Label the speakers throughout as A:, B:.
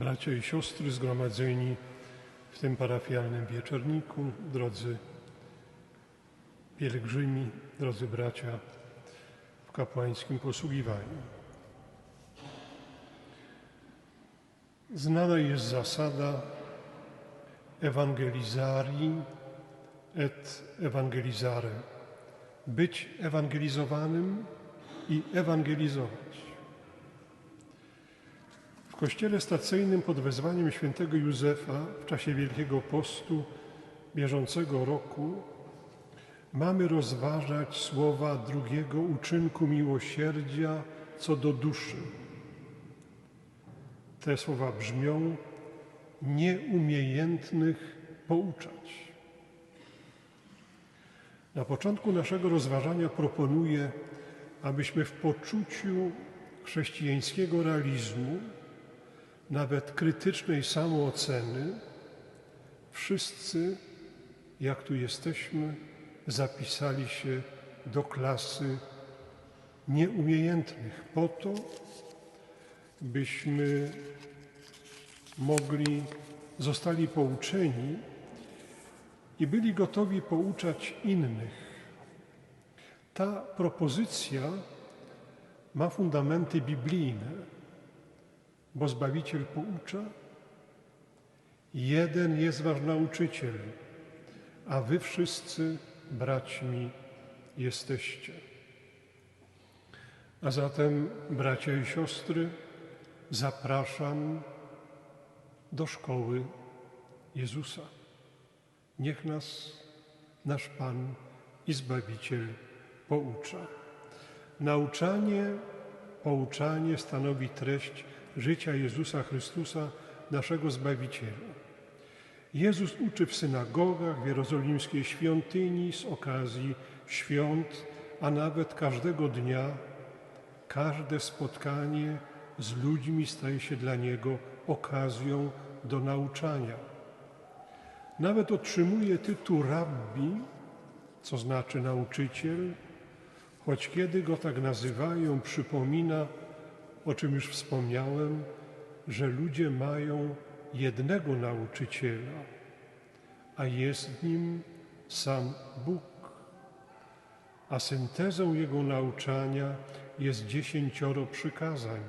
A: bracia i siostry zgromadzeni w tym parafialnym wieczorniku, drodzy pielgrzymi, drodzy bracia w kapłańskim posługiwaniu. Znana jest zasada ewangelizarii et evangelizare. Być ewangelizowanym i ewangelizować. Kościele stacyjnym pod wezwaniem świętego Józefa w czasie Wielkiego Postu bieżącego roku mamy rozważać słowa drugiego uczynku miłosierdzia co do duszy. Te słowa brzmią nieumiejętnych pouczać. Na początku naszego rozważania proponuję, abyśmy w poczuciu chrześcijańskiego realizmu, nawet krytycznej samooceny, wszyscy, jak tu jesteśmy, zapisali się do klasy nieumiejętnych po to, byśmy mogli, zostali pouczeni i byli gotowi pouczać innych. Ta propozycja ma fundamenty biblijne, bo Zbawiciel poucza. Jeden jest wasz nauczyciel, a wy wszyscy braćmi jesteście. A zatem, bracia i siostry, zapraszam do szkoły Jezusa. Niech nas nasz Pan i Zbawiciel poucza. Nauczanie, pouczanie stanowi treść życia Jezusa Chrystusa, naszego Zbawiciela. Jezus uczy w synagogach, w jerozolimskiej świątyni z okazji świąt, a nawet każdego dnia. Każde spotkanie z ludźmi staje się dla Niego okazją do nauczania. Nawet otrzymuje tytuł rabbi, co znaczy nauczyciel, choć kiedy go tak nazywają, przypomina, o czym już wspomniałem, że ludzie mają jednego nauczyciela, a jest nim sam Bóg. A syntezą jego nauczania jest dziesięcioro przykazań.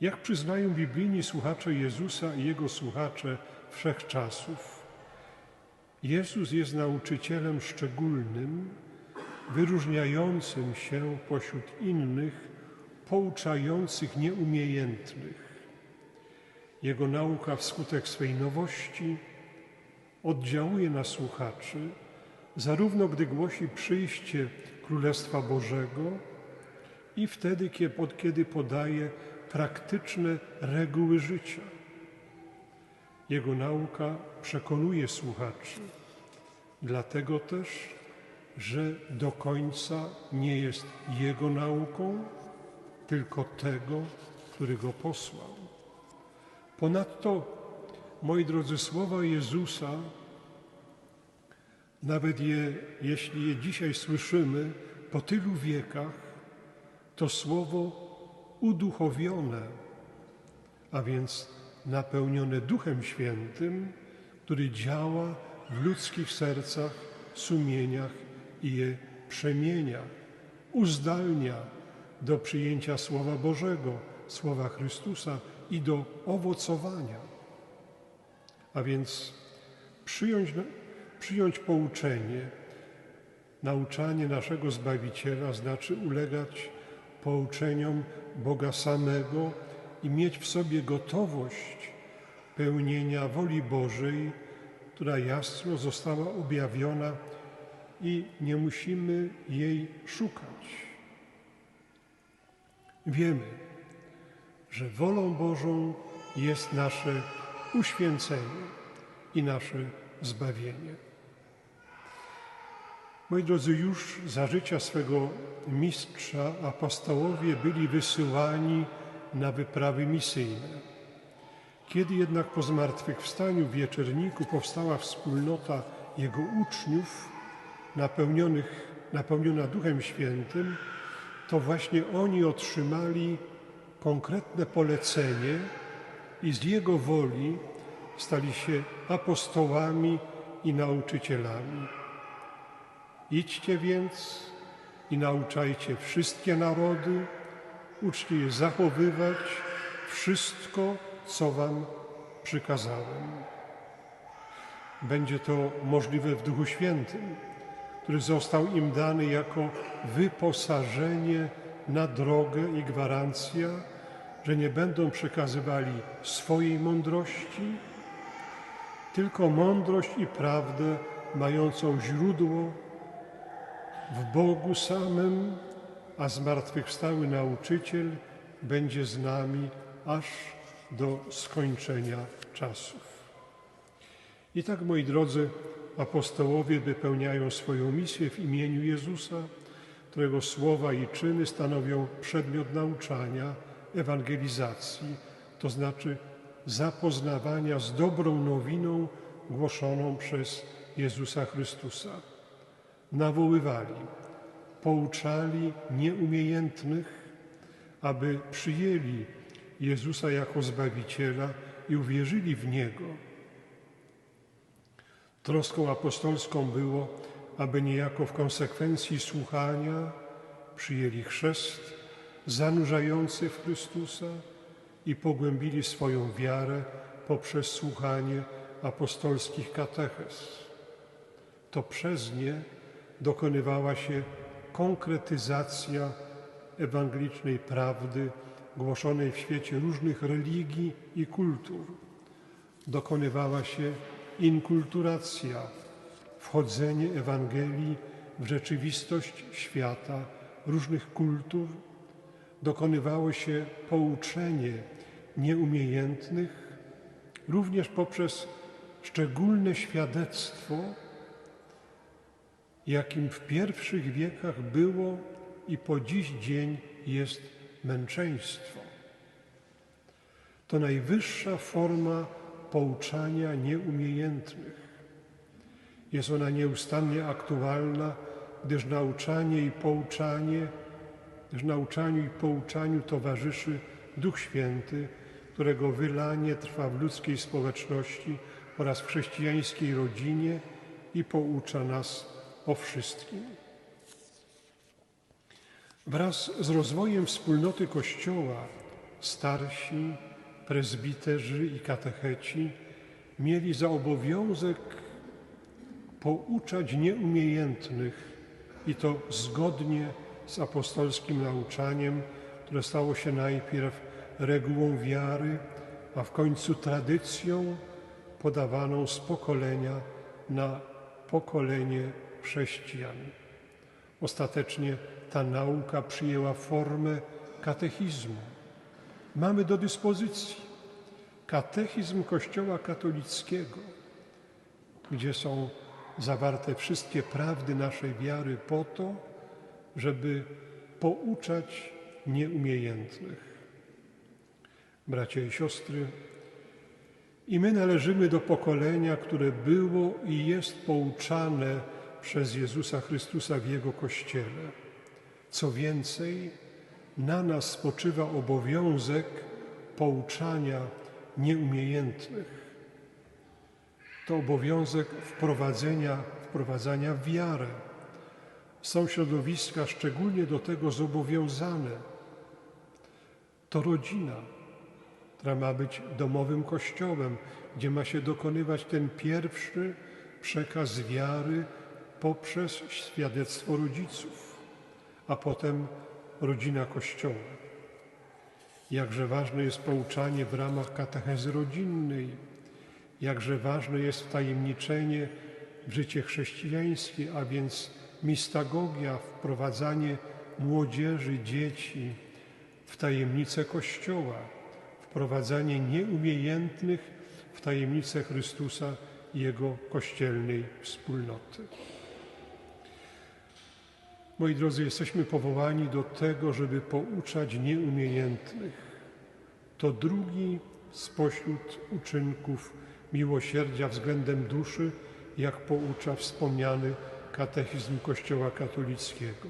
A: Jak przyznają biblijni słuchacze Jezusa i Jego słuchacze wszechczasów, Jezus jest nauczycielem szczególnym, wyróżniającym się pośród innych, pouczających nieumiejętnych. Jego nauka wskutek swej nowości oddziałuje na słuchaczy, zarówno gdy głosi przyjście Królestwa Bożego i wtedy, kiedy podaje praktyczne reguły życia. Jego nauka przekonuje słuchaczy, dlatego też, że do końca nie jest Jego nauką, tylko tego, który Go posłał. Ponadto, moi drodzy, słowa Jezusa, nawet je, jeśli je dzisiaj słyszymy po tylu wiekach, to słowo uduchowione, a więc napełnione Duchem Świętym, który działa w ludzkich sercach, sumieniach i je przemienia, uzdalnia do przyjęcia Słowa Bożego, Słowa Chrystusa i do owocowania. A więc przyjąć, przyjąć pouczenie, nauczanie naszego Zbawiciela znaczy ulegać pouczeniom Boga samego i mieć w sobie gotowość pełnienia woli Bożej, która jasno została objawiona i nie musimy jej szukać. Wiemy, że wolą Bożą jest nasze uświęcenie i nasze zbawienie. Moi drodzy, już za życia swego mistrza apostołowie byli wysyłani na wyprawy misyjne. Kiedy jednak po zmartwychwstaniu w wieczerniku powstała wspólnota jego uczniów, napełnionych, napełniona Duchem Świętym, to właśnie oni otrzymali konkretne polecenie i z Jego woli stali się apostołami i nauczycielami. Idźcie więc i nauczajcie wszystkie narody, uczcie je zachowywać wszystko, co Wam przykazałem. Będzie to możliwe w Duchu Świętym, który został im dany jako wyposażenie na drogę i gwarancja, że nie będą przekazywali swojej mądrości, tylko mądrość i prawdę mającą źródło w Bogu samym, a zmartwychwstały nauczyciel będzie z nami aż do skończenia czasów. I tak, moi drodzy, apostołowie wypełniają swoją misję w imieniu Jezusa, którego słowa i czyny stanowią przedmiot nauczania, ewangelizacji, to znaczy zapoznawania z dobrą nowiną głoszoną przez Jezusa Chrystusa. Nawoływali, pouczali nieumiejętnych, aby przyjęli Jezusa jako Zbawiciela i uwierzyli w Niego. Troską apostolską było, aby niejako w konsekwencji słuchania przyjęli chrzest zanurzający w Chrystusa i pogłębili swoją wiarę poprzez słuchanie apostolskich katechez. To przez nie dokonywała się konkretyzacja ewangelicznej prawdy głoszonej w świecie różnych religii i kultur. Dokonywała się inkulturacja, wchodzenie Ewangelii w rzeczywistość świata, różnych kultur. Dokonywało się pouczenie nieumiejętnych, również poprzez szczególne świadectwo, jakim w pierwszych wiekach było i po dziś dzień jest męczeństwo. To najwyższa forma pouczania nieumiejętnych. Jest ona nieustannie aktualna, gdyż nauczanie i pouczanie, gdyż nauczaniu i pouczaniu towarzyszy Duch Święty, którego wylanie trwa w ludzkiej społeczności oraz w chrześcijańskiej rodzinie i poucza nas o wszystkim. Wraz z rozwojem wspólnoty Kościoła starsi, prezbiterzy i katecheci mieli za obowiązek pouczać nieumiejętnych i to zgodnie z apostolskim nauczaniem, które stało się najpierw regułą wiary, a w końcu tradycją podawaną z pokolenia na pokolenie chrześcijan. Ostatecznie ta nauka przyjęła formę katechizmu. Mamy do dyspozycji katechizm Kościoła katolickiego, gdzie są zawarte wszystkie prawdy naszej wiary po to, żeby pouczać nieumiejętnych. Bracia i siostry, i my należymy do pokolenia, które było i jest pouczane przez Jezusa Chrystusa w Jego Kościele. Co więcej, na nas spoczywa obowiązek pouczania nieumiejętnych. To obowiązek wprowadzenia, wprowadzania w wiarę. Są środowiska szczególnie do tego zobowiązane. To rodzina, która ma być domowym kościołem, gdzie ma się dokonywać ten pierwszy przekaz wiary poprzez świadectwo rodziców, a potem rodzina Kościoła. Jakże ważne jest pouczanie w ramach katechezy rodzinnej, jakże ważne jest wtajemniczenie w życie chrześcijańskie, a więc mistagogia, wprowadzanie młodzieży, dzieci w tajemnicę Kościoła, wprowadzanie nieumiejętnych w tajemnicę Chrystusa i Jego kościelnej wspólnoty. Moi drodzy, jesteśmy powołani do tego, żeby pouczać nieumiejętnych. To drugi spośród uczynków miłosierdzia względem duszy, jak poucza wspomniany katechizm Kościoła katolickiego.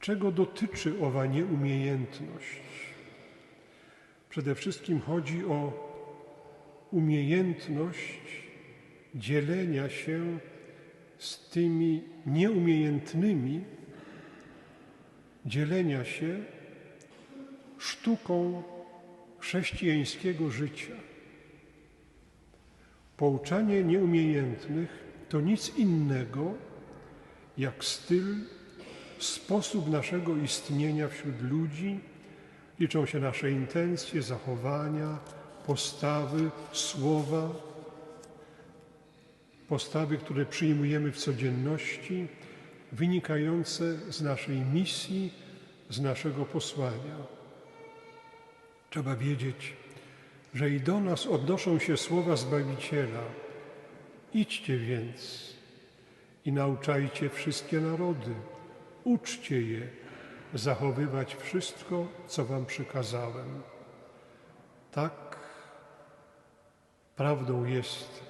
A: Czego dotyczy owa nieumiejętność? Przede wszystkim chodzi o umiejętność dzielenia się z tymi nieumiejętnymi, dzielenia się sztuką chrześcijańskiego życia. Pouczanie nieumiejętnych to nic innego jak styl, sposób naszego istnienia wśród ludzi. Liczą się nasze intencje, zachowania, postawy, słowa, postawy, które przyjmujemy w codzienności, wynikające z naszej misji, z naszego posłania. Trzeba wiedzieć, że i do nas odnoszą się słowa Zbawiciela. Idźcie więc i nauczajcie wszystkie narody, uczcie je zachowywać wszystko, co wam przykazałem. Tak, prawdą jest,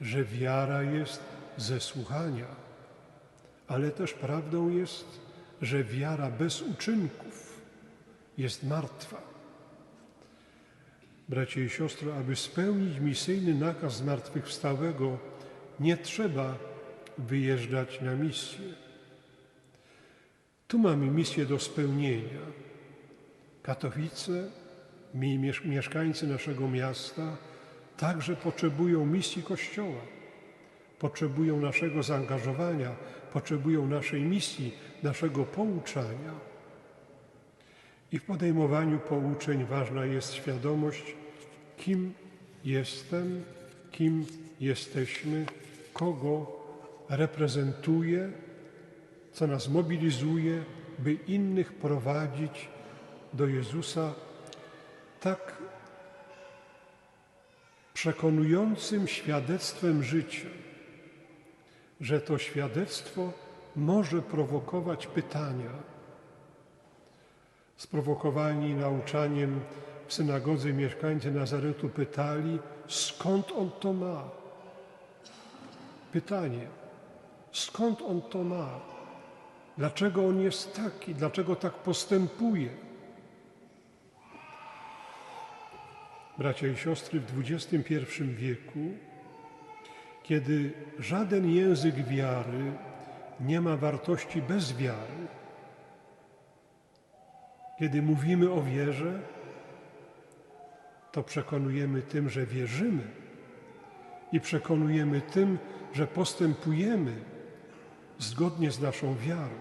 A: że wiara jest ze słuchania, ale też prawdą jest, że wiara bez uczynków jest martwa. Bracie i siostro, aby spełnić misyjny nakaz zmartwychwstałego, nie trzeba wyjeżdżać na misję. Tu mamy misję do spełnienia. Katowice, mieszkańcy naszego miasta także potrzebują misji Kościoła, potrzebują naszego zaangażowania, potrzebują naszej misji, naszego pouczania. I w podejmowaniu pouczeń ważna jest świadomość, kim jestem, kim jesteśmy, kogo reprezentuję, co nas mobilizuje, by innych prowadzić do Jezusa tak przekonującym świadectwem życia, że to świadectwo może prowokować pytania. Sprowokowani nauczaniem w synagodze mieszkańcy Nazaretu pytali, skąd on to ma? Pytanie, skąd on to ma? Dlaczego on jest taki? Dlaczego tak postępuje? Bracia i siostry, w XXI wieku, kiedy żaden język wiary nie ma wartości bez wiary, kiedy mówimy o wierze, to przekonujemy tym, że wierzymy i przekonujemy tym, że postępujemy zgodnie z naszą wiarą.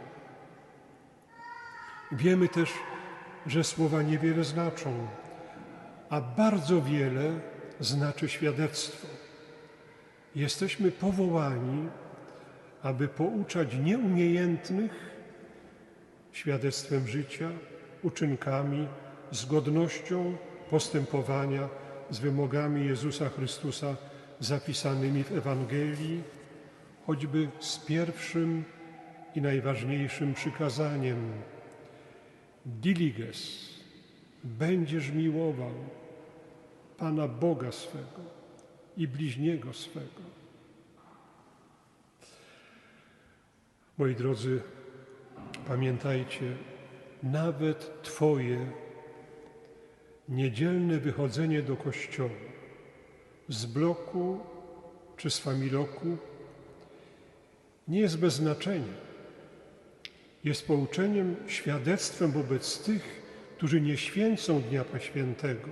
A: Wiemy też, że słowa niewiele znaczą, a bardzo wiele znaczy świadectwo. Jesteśmy powołani, aby pouczać nieumiejętnych świadectwem życia, uczynkami, zgodnością postępowania z wymogami Jezusa Chrystusa zapisanymi w Ewangelii, choćby z pierwszym i najważniejszym przykazaniem. Diliges, będziesz miłował Pana Boga swego i bliźniego swego. Moi drodzy, pamiętajcie, nawet Twoje niedzielne wychodzenie do kościoła z bloku czy z familoku nie jest bez znaczenia. Jest pouczeniem, świadectwem wobec tych, którzy nie święcą Dnia Świętego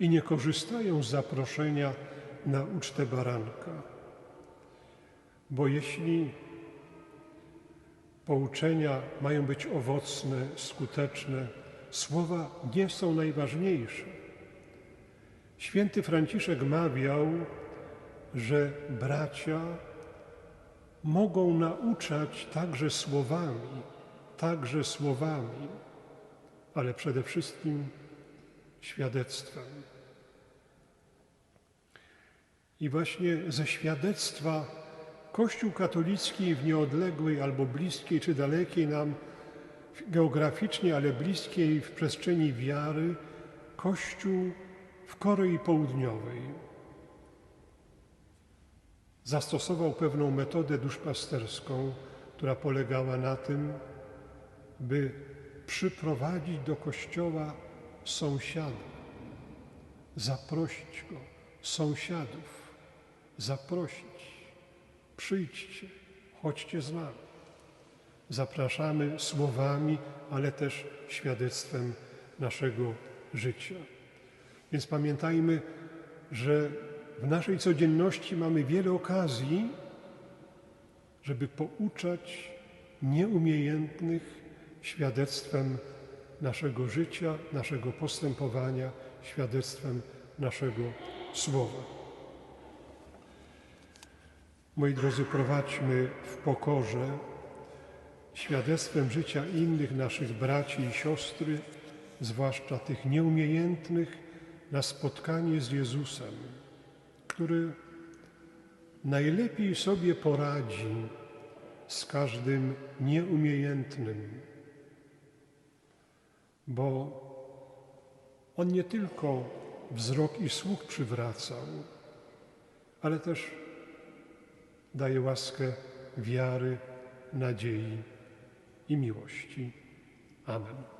A: i nie korzystają z zaproszenia na ucztę baranka. Bo jeśli pouczenia mają być owocne, skuteczne, słowa nie są najważniejsze. Święty Franciszek mawiał, że bracia mogą nauczać także słowami, także słowami, ale przede wszystkim świadectwem. I właśnie ze świadectwa Kościół katolicki w nieodległej albo bliskiej czy dalekiej nam geograficznie, ale bliskiej w przestrzeni wiary, Kościół w Korei Południowej zastosował pewną metodę duszpasterską, która polegała na tym, by przyprowadzić do kościoła sąsiada, zaprosić Go, sąsiadów, zaprosić. Przyjdźcie, chodźcie z nami. Zapraszamy słowami, ale też świadectwem naszego życia. Więc pamiętajmy, że w naszej codzienności mamy wiele okazji, żeby pouczać nieumiejętnych świadectwem naszego życia, naszego postępowania, świadectwem naszego słowa. Moi drodzy, prowadźmy w pokorze świadectwem życia innych naszych braci i siostry, zwłaszcza tych nieumiejętnych, na spotkanie z Jezusem, który najlepiej sobie poradzi z każdym nieumiejętnym, bo On nie tylko wzrok i słuch przywracał, ale też daje łaskę wiary, nadziei i miłości. Amen.